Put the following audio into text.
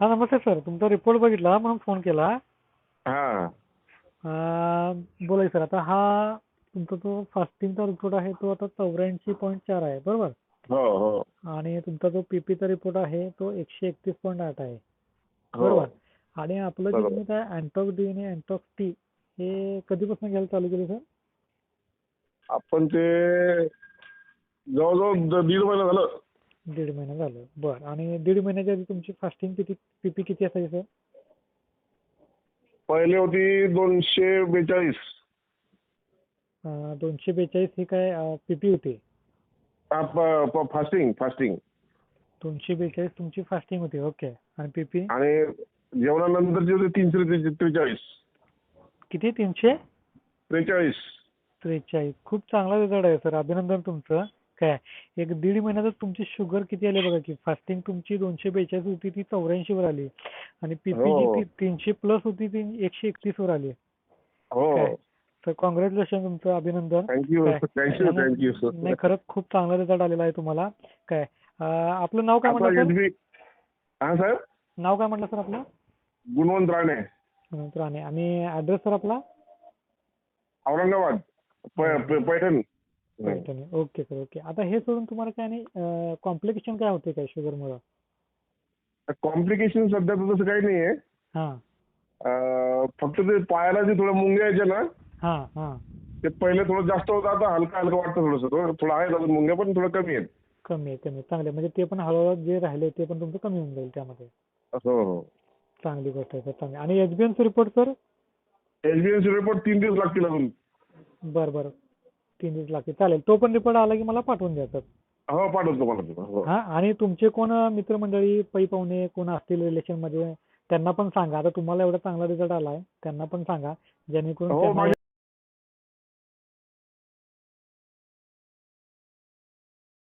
हा नमस्ते सर. तुमचा रिपोर्ट बघितला म्हणून फोन केला. हा. अं, बोला की सर आता हा तुमचा जो फास्टिंगचा रिपोर्ट आहे तो आता चौऱ्याऐंशी पॉईंट चार आहे बरोबर? हो हो. आणि तुमचा जो पीपीचा रिपोर्ट आहे तो एकशे एकतीस पॉईंट आठ आहे. हो. बरोबर? आणि आपलं जे बरोबर. तुम्ही काय अँटॉक डी आणि अँटॉक टी हे कधीपासून घ्यायला चालू केलं सर? आपण ते जवळजवळ द- दीड महिना झालं. दीड महिना झालं. बरं. आणि दीड महिन्याच्या आधी तुमची फास्टिंग किती पीपी किती असायची सर पहिले होती दोनशे बेचाळीस. अं, दोनशे बेचाळीस ही काय पीपी होती? फास्टिंग फास्टिंग दोनशे बेचाळीस तुमची फास्टिंग होती. ओके आणि पीपी आणि जेवणानंतरची होती तीनशे त्रे- त्रेचाळीस. किती? तीनशे? त्रेचाळीस. त्रेचाळीस. खूप चांगला रिझल्ट आहे सर अभिनंदन तुमचं. काय? एक दीड महिन्यातच तुमची शुगर किती आली बघा की फास्टिंग तुमची दोनशे बेचाळीस होती ती चौऱ्याऐंशी वर आली. आणि पीपी हो. तीनशे प्लस होती ती एकशे एकतीस वर आली. हो. काय? तर कॉंग्रॅच्युलेशन तुमचं अभिनंदन. नाही खरंच खूप चांगला रिझल्ट आलेला आहे तुम्हाला. काय? आपलं नाव काय म्हटलं सर नाव काय म्हटलं सर आपलं? गुणवंत राणे. अनंत राणे. आणि ऍड्रेस सर आपला? Aurangabad. Paithani. Okay sir okay आता हे सोडून तुम्हाला काय नाही कॉम्प्लिकेशन काय होते काय शुगरमुळं कॉम्प्लिकेशन सध्या तर तसं काही नाही आहे हां. अं, फक्त ते पायाला जे थोडं मुंग्या यायच्या ना हां हां. ते पहिले थोडं जास्त होतं आता हलका हलका वाटतं थोडंसं. थोडं थोडं आहे अजून मुंग्या पण थोडं कमी आहेत. कमी आहे कमी. चांगले म्हणजे ते पण हळूहळू जे राहिले ते पण तुमचं कमी होऊन जाईल त्यामध्ये. हो हो. चांगली गोष्ट आहे सर चांगली आणि एचबीएनचा रिपोर्ट सर एसबीएनसी रिपोर्ट तीन दिवस लागतील अजून. बरं बरं. तीन दिवस लागते चालेल. तो पण रिपोर्ट आला की मला पाठवून द्या सर. हो पाठवतो पाठवतो. हो हां. आणि तुमचे कोण मित्रमंडळी पै पाहुणे कोण असतील रिलेशनमध्ये त्यांना पण सांगा. आता तुम्हाला एवढा चांगला रिझल्ट आला आहे त्यांना पण सांगा. जेणेकरून हो